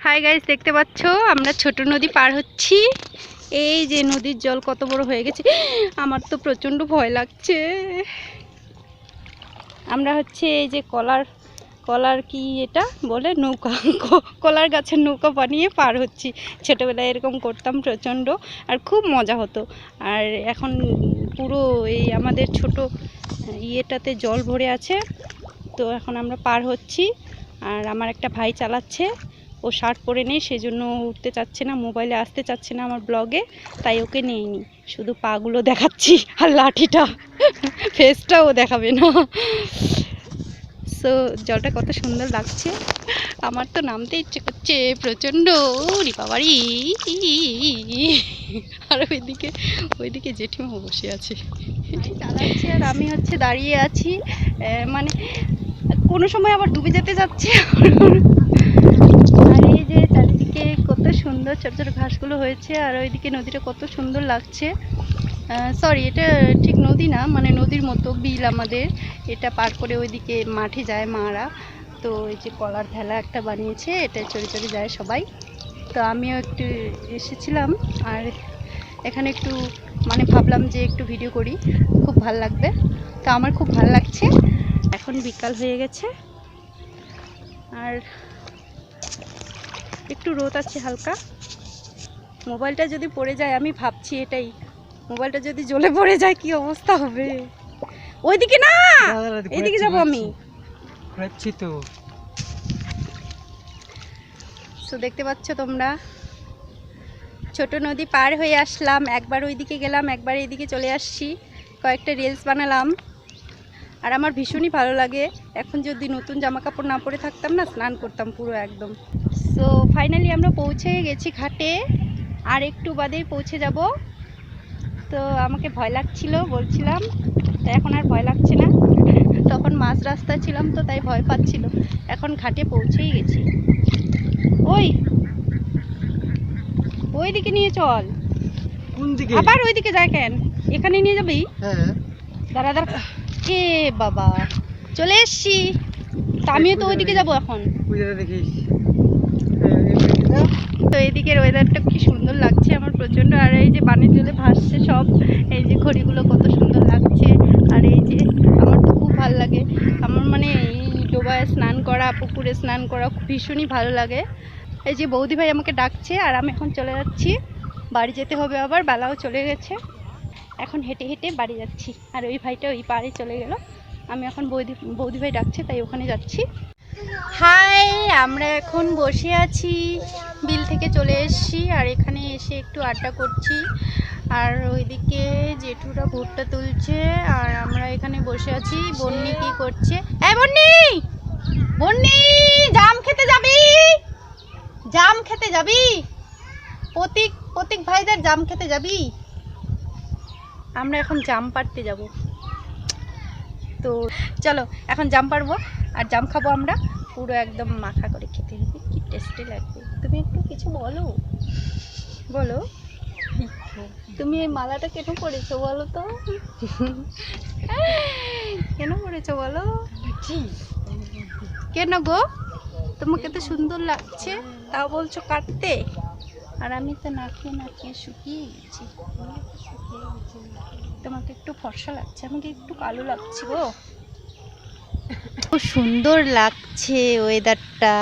Hi guys দেখতে পাচ্ছ? আমরা ছোট নদী পার হচ্ছি। এই যে নদীর জল কত বড় হয়ে গেছে। আমার তো প্রচণ্ড ভয় লাগছে। আমরা হচ্ছে এই যে কলার কলার কি এটা বলে? নৌকা, কলার গাছের নৌকা বানিয়ে পার হচ্ছি। ছোটোবেলায় এরকম করতাম প্রচণ্ড, আর খুব মজা হতো। আর এখন পুরো এই আমাদের ছোট ইয়েটাতে জল ভরে আছে। তো এখন আমরা পার হচ্ছি। আর আমার একটা ভাই চালাচ্ছে। ও শার্ট পরে নেই, সেজন্য উঠতে চাচ্ছে না, মোবাইলে আসতে চাচ্ছে না আমার ব্লগে, তাই ওকে নেইনি। শুধু পাগুলো দেখাচ্ছি আর লাঠিটা ফেসটাও দেখাবে না। সো জলটা কত সুন্দর লাগছে। আমার তো নামতে ইচ্ছে করছে, প্রচণ্ড রি বাবারি আর ওইদিকে ওইদিকে জেঠিমা বসে আছে। চালাচ্ছে আর আমি হচ্ছে দাঁড়িয়ে আছি। মানে কোনো সময় আবার ডুবে যেতে যাচ্ছে আর এই যে চারিদিকে কত সুন্দর ছোট ছোট ঘাসগুলো হয়েছে আর ওইদিকে নদীটা কত সুন্দর লাগছে। সরি এটা ঠিক নদী না মানে নদীর মতো বিল আমাদের। এটা পার করে ওইদিকে মাঠে যায় মারা। তো এই যে কলার ভেলা একটা বানিয়েছে, এটা চড়ে চড়ে যায় সবাই। তো আমিও একটু এসেছিলাম আর এখানে একটু মানে ভাবলাম যে একটু ভিডিও করি, খুব ভালো লাগবে। তো আমার খুব ভালো লাগছে। এখন বিকাল হয়ে গেছে। আর একটু রোদ আছে হালকা। মোবাইলটা যদি পড়ে যায় আমি ভাবছি এটাই। মোবাইলটা যদি জ্বলে পড়ে যায় কি অবস্থা হবে? ওইদিকে না! এইদিকে যাব আমি। ঘুরাচ্ছি তো। তো দেখতে পাচ্ছ তোমরা ছোট নদী পার হয়ে আসলাম। একবার ওইদিকে গেলাম একবার এইদিকে চলে আসছি। কয়েকটা রিলস বানালাম। আর আমার ভীষণই ভালো লাগে। এখন যদি নতুন জামা কাপড় না পরে থাকতাম না স্নান করতাম পুরো একদম। সো ফাইনালি আমরা পৌঁছে গেছি ঘাটে। আর একটু বাদেই পৌঁছে যাব। তো আমাকে ভয় লাগছিল বলছিলাম। তো এখন আর ভয় লাগছে না। তখন মাঝ রাস্তায় ছিলাম তো তাই ভয় পাচ্ছিল। এখন ঘাটে পৌঁছেই গেছি। ওই! ওইদিকে নিয়ে চল। কোন দিকে আবার ওইদিকে যায় কেন? এখানে নিয়ে যাবি? হ্যাঁ। দাঁড়া দাঁড়া। এ বাবা চলে এসছি। তা আমিও তো ওইদিকে যাব এখন। দেখিস। তো এদিকের ওয়েদারটা কি সুন্দর লাগছে আমার প্রচণ্ড আর এই যে পানির জলে ভাসছে সব এই যে ঘড়িগুলো কত সুন্দর লাগছে আর এই যে আমার তো খুব ভালো লাগে। আমার মানে এই ডোবায় স্নান করা পুকুরে স্নান করা ভীষণই ভালো লাগে। এই যে বৌদি ভাই আমাকে ডাকছে আর আমি এখন চলে যাচ্ছি। বাড়ি যেতে হবে আবার বেলাও চলে গেছে। এখন হেঁটে হেঁটে বাড়ি যাচ্ছি। আর ওই ভাইটা ওই পাড়ে চলে গেল। আমি এখন বৌদি বৌদি ভাই ডাকছে, তাই ওখানে যাচ্ছি। হাই, আমরা এখন বসে আছি। বিল থেকে চলে এসেছি আর এখানে এসে একটু আড্ডা করছি। আর ওইদিকে জেঠুরা ভুট্টা তুলছে আর আমরা এখানে বসে আছি। বন্নি কি করছে? এ বন্নি! বন্নি, জাম খেতে যাবি? জাম খেতে যাবি? প্রতীক প্রতীক ভাইদের জাম খেতে যাবি? আমরা এখন জাম পাড়তে যাব। তো চলো, এখন জাম পারব আর জাম খাব আমরা। পুরো একদম মাখা করে খেতে হবে। কি টেস্টি লাগবে। তুমি একটু কিছু বলো। বলো। তুমি এই মালাটা কেন পরেছো বলো তো। কেন পরেছো বলো। কেন গো? তোমাকে তো সুন্দর লাগছে। তাও বলছো কাটতে। আর আমি তো নাকিয়ে নাকিয়ে শুকিয়ে গেছি তোমাকে একটু ফর্সা লাগছে আমাকে একটু কালো লাগছে গো। খুব সুন্দর লাগছে ওয়েদারটা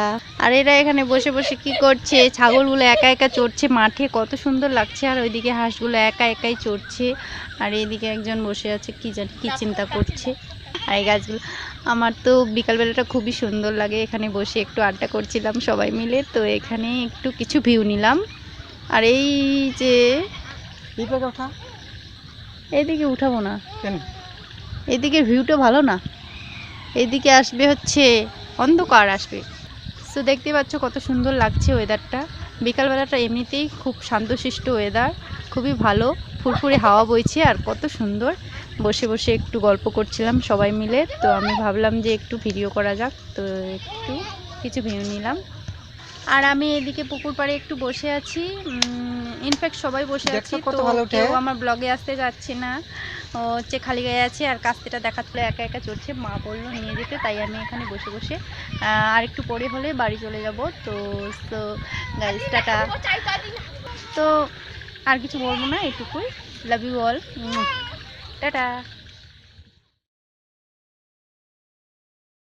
আর এরা এখানে বসে বসে কি করছে? ছাগলগুলো একা একা চড়ছে মাঠে কত সুন্দর লাগছে। আর ওইদিকে হাঁসগুলো একা একাই চড়ছে। আর এইদিকে একজন বসে আছে কি জানি কি চিন্তা করছে। আর এই গাছগুলো আমার তো বিকালবেলাটা খুবই সুন্দর লাগে। এখানে বসে একটু আড্ডা করছিলাম সবাই মিলে তো এখানে একটু কিছু ভিউ নিলাম। আর এই যে এইদিকে উঠাবো না। কেন? এদিকের ভিউটা ভালো না। এদিকে আসবে হচ্ছে অন্ধকার আসবে। তো দেখতে পাচ্ছ কত সুন্দর লাগছে ওয়েদারটা বিকালবেলাটা এমনিতেই খুব শান্তশিষ্ট ওয়েদার খুবই ভালো। ফুরফুরে হাওয়া বইছে আর কত সুন্দর। বসে বসে একটু গল্প করছিলাম সবাই মিলে। তো আমি ভাবলাম যে একটু ভিডিও করা যাক। তো একটু কিছু ভিউ নিলাম। আর আমি এদিকে পুকুর পাড়ে একটু বসে আছি। ইনফ্যাক্ট সবাই বসে আছি তো কেউ আমার ব্লগে আসতে যাচ্ছে না। ও হচ্ছে খালি গায়ে আছে আর কাস্তেটা দেখাচ্ছিল একা একা চলছে। মা বলল নিয়ে যেতে। তাই আমি এখানে বসে বসে আর একটু পরে হলে বাড়ি চলে যাব। তো তো গাইস টাটা। তো আর কিছু বলব না এটুকুই। Love you all tata.